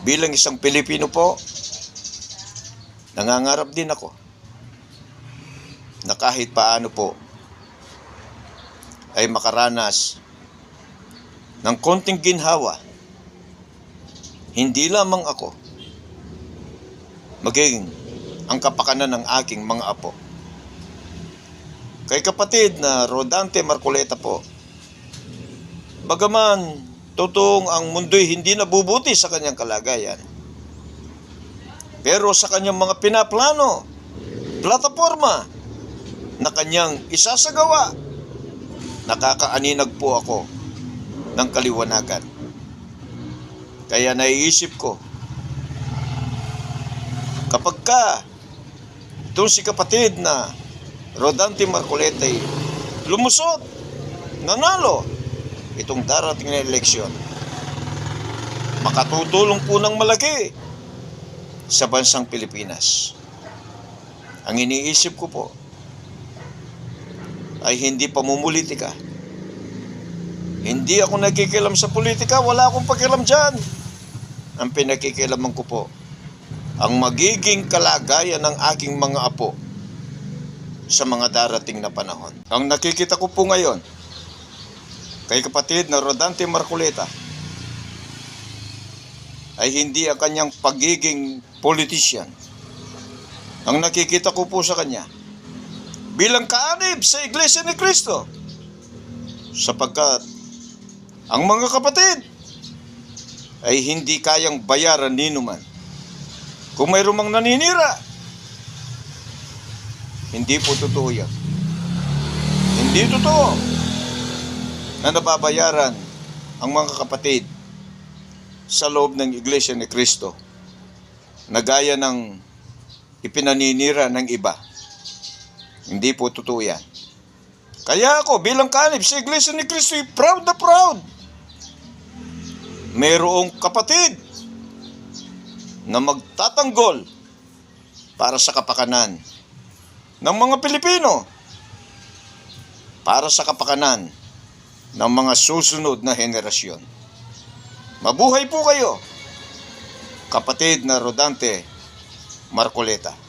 Bilang isang Pilipino po, nangangarap din ako na kahit paano po ay makaranas ng konting ginhawa. Hindi lamang ako, maging ang kapakanan ng aking mga apo. Kay kapatid na Rodante Marcoleta po, bagaman totoong ang mundo'y hindi nabubuti sa kanyang kalagayan, pero sa kanyang mga pinaplano, plataforma na kanyang isasagawa, nakakaaninag po ako ng kaliwanagan. Kaya naiisip ko, kapag ka itong si kapatid na Rodante Marcoleta ay lumusot, nanalo itong darating na eleksyon, makatutulong po ng malaki sa bansang Pilipinas. Ang iniisip ko po ay hindi pamumulitika. Hindi ako nagkikilam sa politika, wala akong pakialam dyan. Ang pinakikilaman ko po, ang magiging kalagayan ng aking mga apo sa mga darating na panahon. Ang nakikita ko po ngayon, kay kapatid na Rodante Marcoleta, ay hindi ang kanyang pagiging politician. Ang nakikita ko po sa kanya, bilang kaanib sa Iglesia ni Cristo, sapagkat ang mga kapatid ay hindi kayang bayaran ni numan. Kung mayroong mang naninira, hindi po totoo yan. Hindi totoo na nababayaran ang mga kapatid sa loob ng Iglesia ni Cristo na gaya ng ipinaninira ng iba. Hindi po totoo yan. Kaya ako bilang kanib sa Iglesia ni Cristo, ay proud na proud. Mayroong kapatid na magtatanggol para sa kapakanan ng mga Pilipino, para sa kapakanan ng mga susunod na henerasyon. Mabuhay po kayo, kapatid na Rodante Marcoleta.